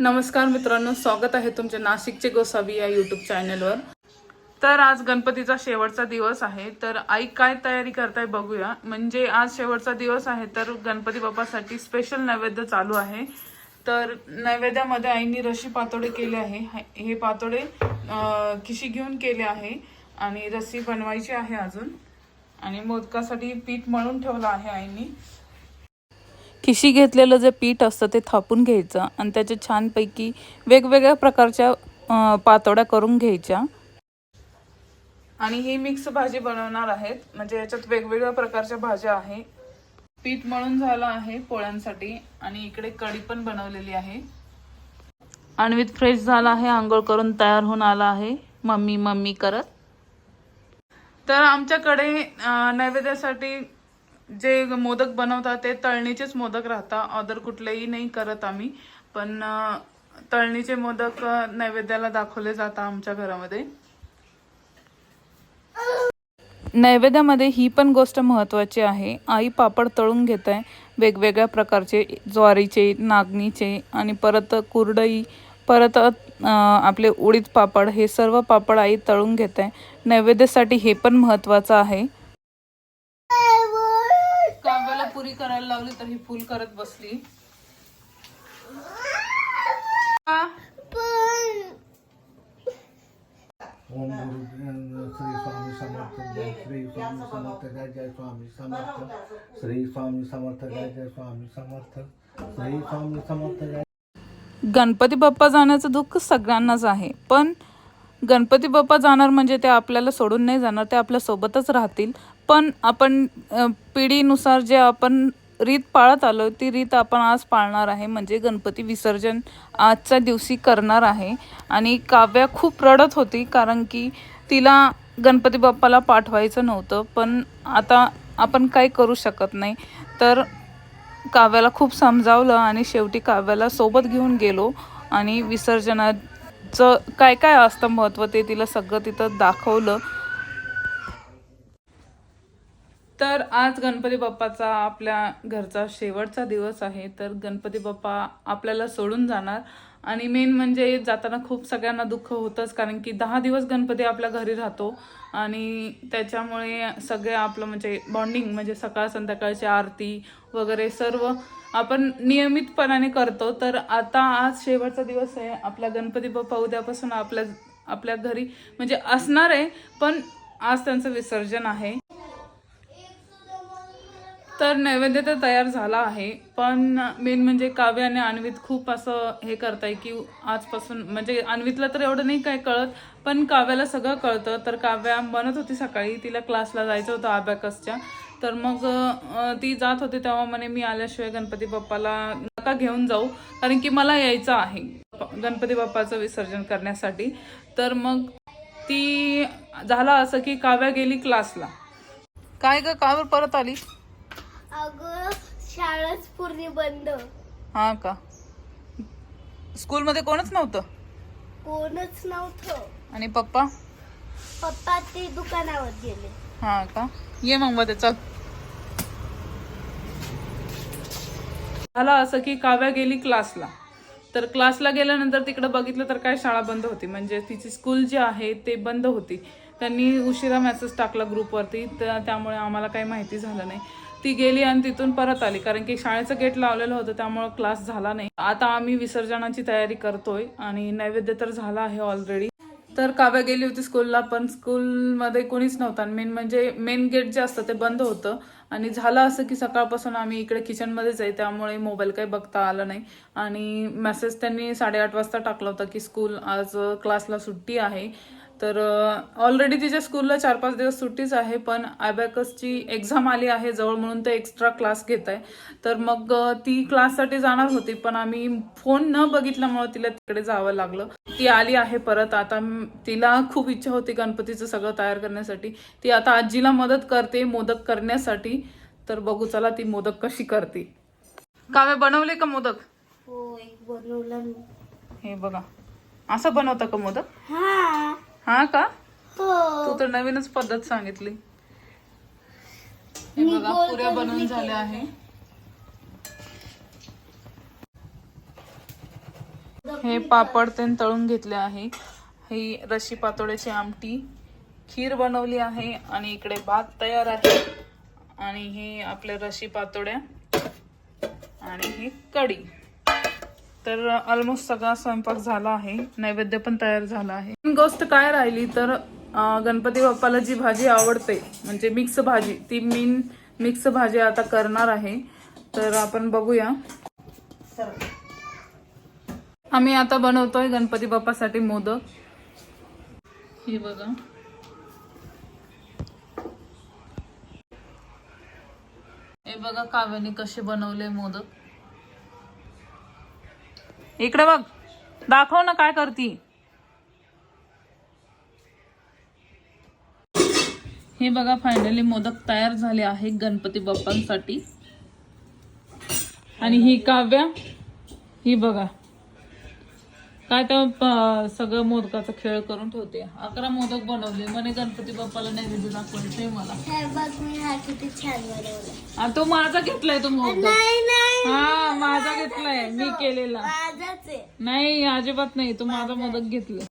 नमस्कार मित्रांनो स्वागत आहे तुमच्या नाशिकचे गोसावी या यूट्यूब चॅनलवर तर आज गणपतीचा शेवटचा दिवस आहे. तर आई काय तयारी करताय बघूया. म्हणजे आज शेवटचा दिवस आहे तर गणपती बाप्पासाठी स्पेशल नैवेद्य चालू आहे. तर नैवेद्यामध्ये आईनी रशी पातोडे केले आहे. हे- पातोडे खिशी घेऊन केले आहे आणि रस्सी बनवायची आहे अजून. आणि मोदकासाठी पीठ मळून ठेवलं आहे आईनी. खिशी घेतलेलं जे पीठ असतं ते थापून घ्यायचं आणि त्याचे छानपैकी वेगवेगळ्या प्रकारच्या पातोड्या करून घ्यायच्या. आणि ही मिक्स भाजी बनवणार आहेत. म्हणजे याच्यात वेगवेगळ्या प्रकारच्या भाज्या आहे. पीठ मळून झालं आहे पोळ्यांसाठी आणि इकडे कढी पण बनवलेली आहे. आणवीत फ्रेश झाला आहे आंघोळ करून तयार होऊन आला आहे. मम्मी मम्मी करत. तर आमच्याकडे नैवेद्यासाठी जे मोदक बनवतात ते तळणीचेच मोदक राहतात. अदर कुठलेही नाही करत आम्ही. पण तळणीचे मोदक नैवेद्याला दाखवले जातात आमच्या घरामध्ये. नैवेद्यामध्ये ही पण गोष्ट महत्त्वाची आहे. आई पापड तळून घेत. आहे वेगवेगळ्या प्रकारचे ज्वारीचे नागणीचे आणि परत कुरडई परत आपले उडीद पापड हे सर्व पापड आई तळून घेत. आहे नैवेद्यासाठी हे पण महत्त्वाचं आहे काव्याला पुरी करायला लावली तर ही फुल करत बसली. ओम गुरु श्री स्वामी समर्थ जय श्री स्वामी समर्थ जय जय स्वामी समर्थ श्री स्वामी समर्थ जय जय स्वामी समर्थ श्री स्वामी समर्थ जय गणपती बाप्पा जाण्याचं दुःख सगळ्यांनाच आहे. पण गणपती बाप्पा जाणार म्हणजे ते आपल्याला सोडून नाही जाणार ते आपल्या सोबतच राहतील. पण आपण पिढीनुसार जे आपण रीत पाळत आलो ती रीत आपण आज पाळणार आहे. म्हणजे गणपती विसर्जन आजच्या दिवशी करणार आहे. आणि काव्या खूप रडत होती कारण की तिला गणपती बाप्पाला पाठवायचं नव्हतं. पण आता आपण काही करू शकत नाही. तर काव्याला खूप समजावलं आणि शेवटी काव्याला सोबत घेऊन गेलो. आणि विसर्जनाचं काय काय असतं महत्त्व ते तिला सगळं तिथं दाखवलं. तर आज गणपती बाप्पाचा आपल्या घरचा शेवटचा दिवस आहे. तर गणपती बाप्पा आपल्याला सोडून जाणार. आणि मेन म्हणजे जाताना खूप सगळ्यांना दुःख होतंच कारण की दहा दिवस गणपती आपल्या घरी राहतो. आणि त्याच्यामुळे सगळे आपलं म्हणजे बॉन्डिंग म्हणजे सकाळ संध्याकाळची आरती वगैरे सर्व आपण नियमितपणाने करतो. तर आता आज शेवटचा दिवस आहे. आपला गणपती बाप्पा उद्यापासून आपल्या आपल्या घरी म्हणजे असणार आहे पण आज त्यांचं विसर्जन आहे. तर नैवेद्य तर तयार झाला आहे पण मेन म्हणजे काव्य आणि अन्वित खूप असं हे करताय की आजपासून म्हणजे अन्वितला तर एवढं नाही काय कळत पण काव्याला सगळं कळतं. तर काव्या म्हणत होती सकाळी तिला क्लासला जायचं होतं अबॅकसच्या. तर मग ती जात होती तेव्हा म्हणे मी आल्याशिवाय गणपती बाप्पाला नका घेऊन जाऊ कारण की मला यायचं आहे गणपती बाप्पाचं विसर्जन करण्यासाठी. तर मग ती झाला असं की काव्या गेली क्लासला. काय ग कावर परत आली अगं शाळाच पूर्ण बंद. हा का? स्कूलमध्ये कोणच नव्हतं? कोणच नव्हतं. आणि पप्पा? पप्पा ते दुकानावर गेले. हा का? ये मग मध्ये चल. झालं असं की काव्या गेली क्लासला. तर क्लासला गेल्यानंतर तिकडे बघितलं तर काय शाळा बंद होती. म्हणजे तिची स्कूल जी आहे ते बंद होती. त्यांनी उशिरा मेसेज टाकला ग्रुपवरती तर त्यामुळे आम्हाला काही माहिती झालं नाही. ती गेली आणि तिथून परत आली. कारण की शाळेचं गेट लावलेलं होतं त्यामुळे क्लास झाला नाही. आता आम्ही विसर्जनाची तयारी करतोय आणि नैवेद्य तर झाला आहे ऑलरेडी तर काव्या गेली होती स्कूलला पण स्कूलमध्ये कोणीच नव्हतं. मेन म्हणजे मेन गेट जे असतं ते बंद होतं. आणि झालं असं की सकाळपासून आम्ही इकडे किचनमध्येच आहे त्यामुळे मोबाईल काही बघता आला नाही. आणि मेसेज त्यांनी साडेआठ वाजता टाकला होता की स्कूल आज क्लासला सुट्टी आहे. तर ऑलरेडी तिच्या स्कूलला चार पाच दिवस सुट्टीच आहे पण ॲबॅकसची एक्झाम आली आहे जवळ म्हणून ते एक्स्ट्रा क्लास घेत आहे. तर मग ती क्लाससाठी जाणार होती पण आम्ही फोन न बघितल्यामुळे तिला तिकडे जावं लागलं. ती आली आहे परत आता तिला खूप इच्छा होती गणपतीचं सगळं तयार करण्यासाठी. ती आता आजीला मदत करते मोदक करण्यासाठी. तर बघू चला ती मोदक कशी करते. काव्या बनवले का मोदक? हो एक बनवलं. हे बघा. असं बनवतं का मोदक? हा का? हो. तू तर नवीनच पद्धत सांगितली. हे बघा पुऱ्या बनवून झाल्या आहे. हे पापड ते तळून घेतले आहे. ही रशी पातोड्याची आमटी खीर बनवली आहे आणि इकडे भात तयार आहे. आणि हे आपले रशी पातोड्या आणि ही कढी. तर ऑलमोस्ट सगळा स्वयंपाक झाला आहे. नैवेद्य पण तयार झाला आहे. गोष्ट काय राहिली तर गणपती बाप्पाला जी भाजी आवडते म्हणजे मिक्स भाजी ती मीन मिक्स भाजी आता करणार आहे. तर आपण बघूया. आम्ही आता बनवतोय गणपती बाप्पासाठी मोदक. हे बघा. हे बघा काव्याने कसे बनवले मोदक. इकडे बघ. दाखव ना काय करती. हे बघा फायनली मोदक तयार झाले आहे गणपती बाप्पांसाठी. आणि ही काव्या ही बघा. काय प- सगळं मोदकाचा खेळ करून ठेवते. अकरा मोदक बनवले. म्हणे गणपती बाप्पाला नैवेद्य दाखवायचंय मला. तो माझा घेतलाय तो मोदक. नाही नाही. हा माझा घेतलाय. मी केलेला. नाही अजिबात नाही. तो माझा मोदक घेतलाय.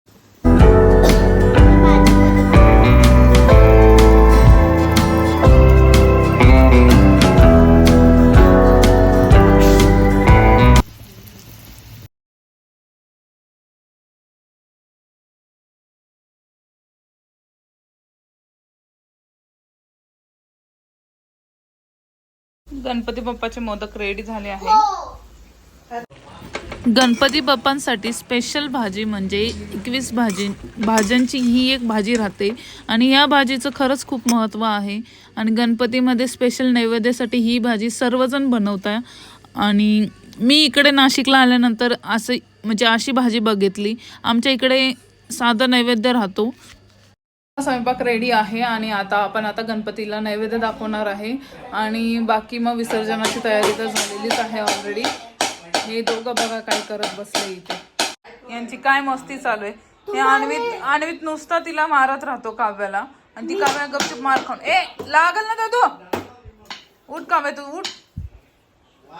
गणपती बाप्पाचे मोदक रेडी झाले आहे गणपती बाप्पांसाठी स्पेशल भाजी म्हणजे एकवीस भाजी भाज्यांची ही एक भाजी राहते आणि या भाजीचं खरंच खूप महत्त्व आहे. आणि गणपतीमध्ये स्पेशल नैवेद्यासाठी ही भाजी सर्वजण बनवतात. आणि मी इकडे नाशिकला आल्यानंतर असं म्हणजे अशी भाजी बघितली. आमच्या इकडे साधा नैवेद्य राहतो. स्वयंपाक रेडी आहे आणि आता आपण आता गणपतीला नैवेद्य दाखवणार आहे. आणि बाकी मग विसर्जनाची तयारी तर झालेलीच आहे ऑलरेडी हे दोघं बघा काय करत बसले इथे. यांची काय मस्ती चालू आहे. हे आणवीत आणवीत नुसता तिला मारत राहतो काव्याला. आणि ती काव्या गपचूप मार खाऊन ए लागल ना दादू! उठ काव्या तू उठ.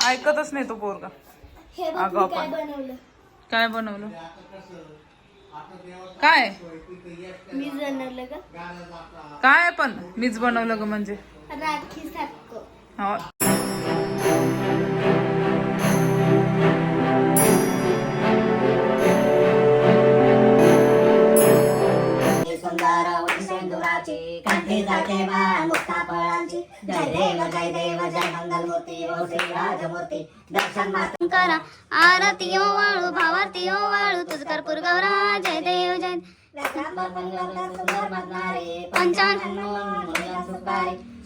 ऐकतच नाही तो पोरगा. अगं आपण. काय बनवलं? काय? बनवलं काय पण? मीच बनवलं ग म्हणजे. राखी सारखं. हो. सुंदर सिंदुराची मान मुक्ता फळांची जय देव जय देव जय मंगलमूर्ती ओ श्री राजमूर्ती. दर्शन मात्र करा. आरती ओ वाळू भावारती ओ वाळू तुझ कर्पूर गौरा जय देव. जय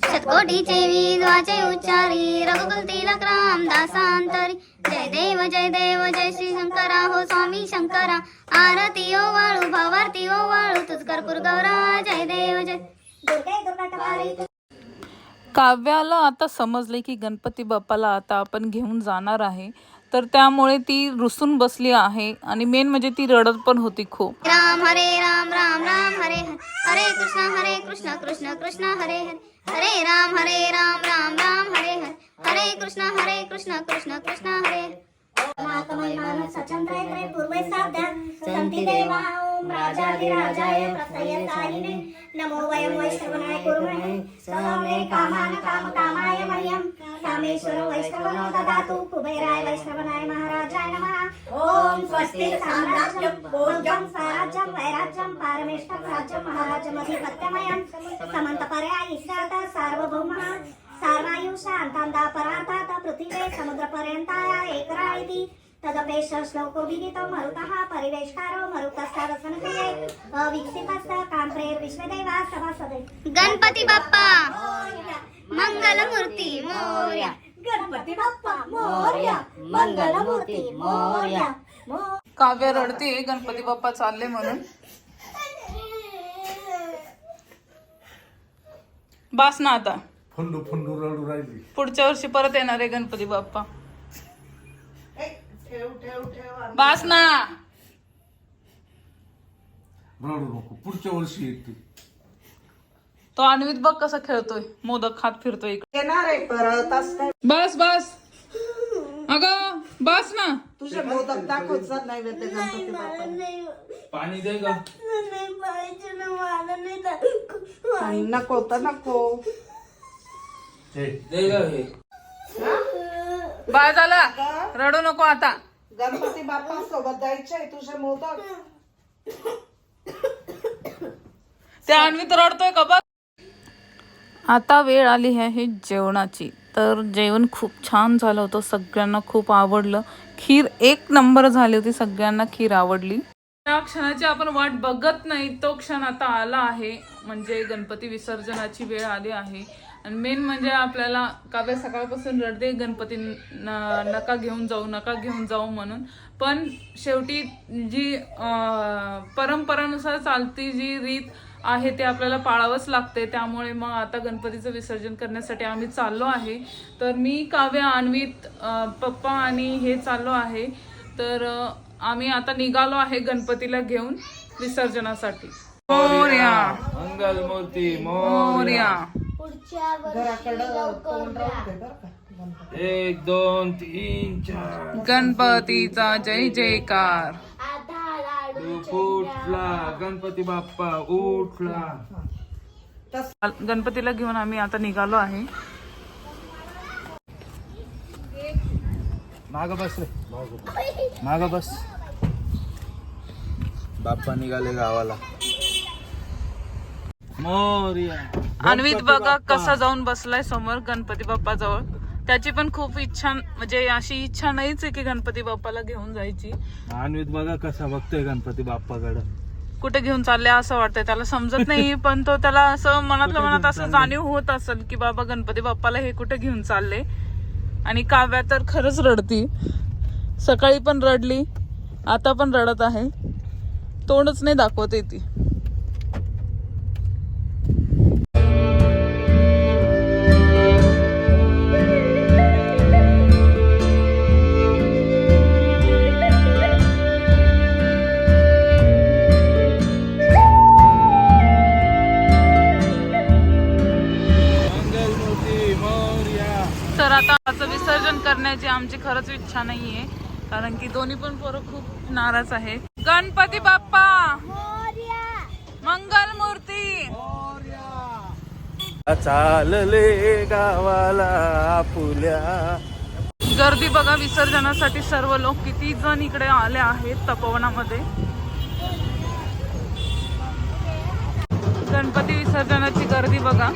शतकोटीचे विद्वाचे उच्चारी रघुकुल तिलक राम दासांतरी. जय देव जय देव जय श्री शंकरा. हो स्वामी शंकरा. आरती ओ वाळू भावारती ओ वाळू तुझ कर्पूर गौरा जय देव जय काव्याला आता समजले की गणपती बाप्पाला आता आपण घेऊन जाणार आहे. तर त्यामुळे ती रुसून बसली आहे आणि मेन म्हणजे ती रडत पण होती खूप. राम हरे राम राम राम हरे हरे हरे कृष्ण हरे कृष्ण कृष्ण कृष्ण हरे हरे हरे राम हरे राम राम राम हरे हरे हरे कृष्ण हरे कृष्ण कृष्ण कृष्ण हरे हरे। नाथमहिमान राजाधिराजाय प्रसय साहिने नमो वयं वैष्णवनाय कुर्महे। समे कामान काम कामाय मह्यं। कामेश्वर वैष्णवनो ददातु। कुबेराय वैष्णवनाय महाराजाय नमः। ओम स्वस्ति साम्राज्यं भोज्यं स्वराज्यं वैराज्यं पारमेष्ठं राज्यं महाराजमधिपत्यमयं। समन्तपर्याय ईशात सार्वभौमः। सार्वायु शान्तान्दा परान्तात पृथिवे समुद्रपर्यन्ताय एकराळिति तदपेश श्लोको विदितो मरुतः परिवेष्कारो मरुतस्तावसनक्रिये अविक्षिपस्त काम्प्रेर्विश्वदेवा सभासदे गणपती बाप्पा. मंगलमूर्ती मोर्या. गणपती बाप्पा मोर्या. मंगलमूर्ती मोर्या. काव्य रडते गणपती बाप्पा चालले म्हणून. बास ना आता. फुंडू फुंडू रडू राहिली. पुढच्या वर्षी परत येणार आहे गणपती बाप्पा. बास ना. रडू नको पुढच्या वर्षी येते. तो अन्वित बघ कसा खेळतोय. मोदक खात फिरतोय इकडे. येणार आहे परत असं बस बस. अगं बस ना. तुझे मोदक दाखव चल नैवेद्य गणपती बाप्पाला. पाणी दे ग. नाही पाहिजे ना मला नाही दाखव. आणि नको तर नको. दे ग हे. बाय झाला. रडू नको आता. गणपती बाप्पा सोबत जायचंय तुझे मोदक. ते अन्वित रडतोय का बघ? आता वेळ आली आहे जेवणाची. तर जेवण खूप छान झालं होतं सगळ्यांना खूप आवडलं. खीर एक नंबर झाली होती सगळ्यांना खीर आवडली. त्या क्षणाची आपण वाट बघत नाही तो क्षण आता आला आहे. म्हणजे गणपती विसर्जनाची वेळ आली आहे. आणि मेन म्हणजे आपल्याला काव्य सकाळपासून रडते गणपती न- नका घेऊन जाऊ नका घेऊन जाऊ म्हणून. पण शेवटी जी परंपरानुसार चालती जी रीत आहे ते आपल्याला पाळावंच लागते. त्यामुळे मग आता गणपतीचं विसर्जन करण्यासाठी आम्ही चाललो आहे. तर मी काव्य अन्वित अं, पप्पा आणि हे चाललो आहे. तर आम्ही आता निघालो आहे गणपतीला घेऊन विसर्जनासाठी. मोर्या. मंगलमूर्ती मोर्या. पुढच्या घराकडं तोंड राहू दे बरं का गणपती एक दोन तीन चार. गणपतीचा जय जयकार. आधा लाडू तू उठला. गणपती बाप्पा उठला. गणपतीला घेऊन आम्ही आता निघालो आहे. माग बस रे. माग बस. बाप्पा निघाले गावाला. अन्वित बघा कसा जाऊन बसलाय समोर गणपती बाप्पा जवळ. त्याची पण खूप इच्छा म्हणजे अशी इच्छा नाहीच आहे की गणपती बाप्पाला घेऊन जायची. अन्वित बघा कसा बघतोय गणपती बाप्पाकडं. कुठे घेऊन चालले असं वाटतंय त्याला समजत नाही पण तो त्याला असं मनातल्या मनात असं जाणीव होत असेल की बाबा गणपती बाप्पाला हे कुठे घेऊन चालले? आणि काव्या तर खरंच रडती. सकाळी पण रडली आता पण रडत आहे. तोंडच नाही दाखवते ती. विसर्जन करण्याची आमची खरंच इच्छा नाहीये. कारण की दोन्ही पण पोरं खूप नाराज आहेत. गणपती बाप्पा! मंगल मूर्ती चालले गावाला आपुल्या. गर्दी बघा विसर्जनासाठी सर्व लोक किती जण इकडे आले आहेत तपोवनामध्ये. गणपती विसर्जनाची गर्दी बघा.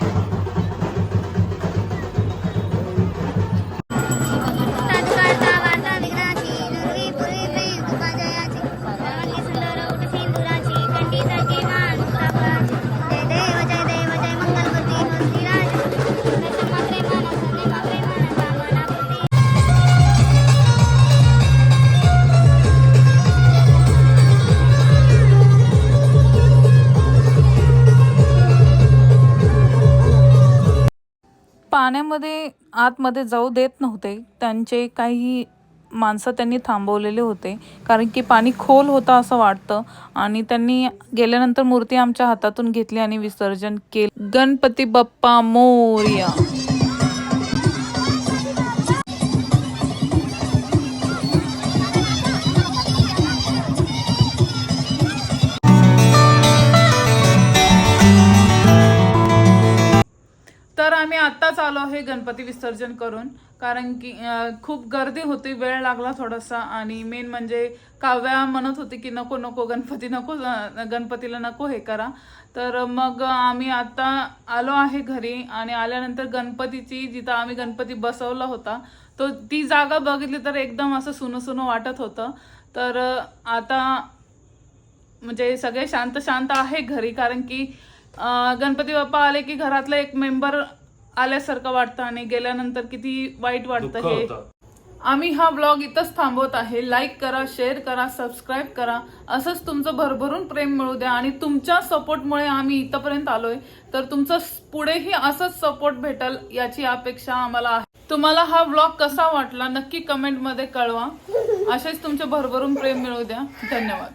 पाण्यामध्ये आतमध्ये जाऊ देत नव्हते. त्यांचे काही माणसं त्यांनी थांबवलेले होते. कारण की पाणी खोल होतं असं वाटतं. आणि त्यांनी गेल्यानंतर मूर्ती आमच्या हातातून घेतली आणि विसर्जन केले. गणपती बाप्पा मोर्या. तर आम्ही आत्ताच आलो आहे गणपती विसर्जन करून. कारण की खूप गर्दी होती वेळ लागला थोडासा. आणि मेन म्हणजे काव्या म्हणत होती की नको नको गणपती नको गणपतीला नको हे करा. तर मग आम्ही आत्ता आलो आहे घरी आणि आल्यानंतर गणपतीची जिथं आम्ही गणपती बसवला होता तो ती जागा बघितली तर एकदम असं सुनं सुनं वाटत होतं. तर आता म्हणजे सगळे शांत शांत आहे घरी. कारण की गणपती बाप्पा आले की घरातलं एक मेंबर आल्यासारखं वाटतं आणि गेल्यानंतर किती वाईट वाटतं हे. आम्ही हा ब्लॉग इथंच थांबवत आहे. लाईक करा शेअर करा सबस्क्राईब करा. असंच तुमचं भरभरून प्रेम मिळू द्या आणि तुमच्या सपोर्टमुळे आम्ही इथंपर्यंत आलोय. तर तुमचं पुढेही असंच सपोर्ट भेटल याची अपेक्षा आम्हाला आहे. तुम्हाला हा ब्लॉग कसा वाटला नक्की कमेंटमध्ये कळवा. असेच तुमचे भरभरून प्रेम मिळू द्या. धन्यवाद.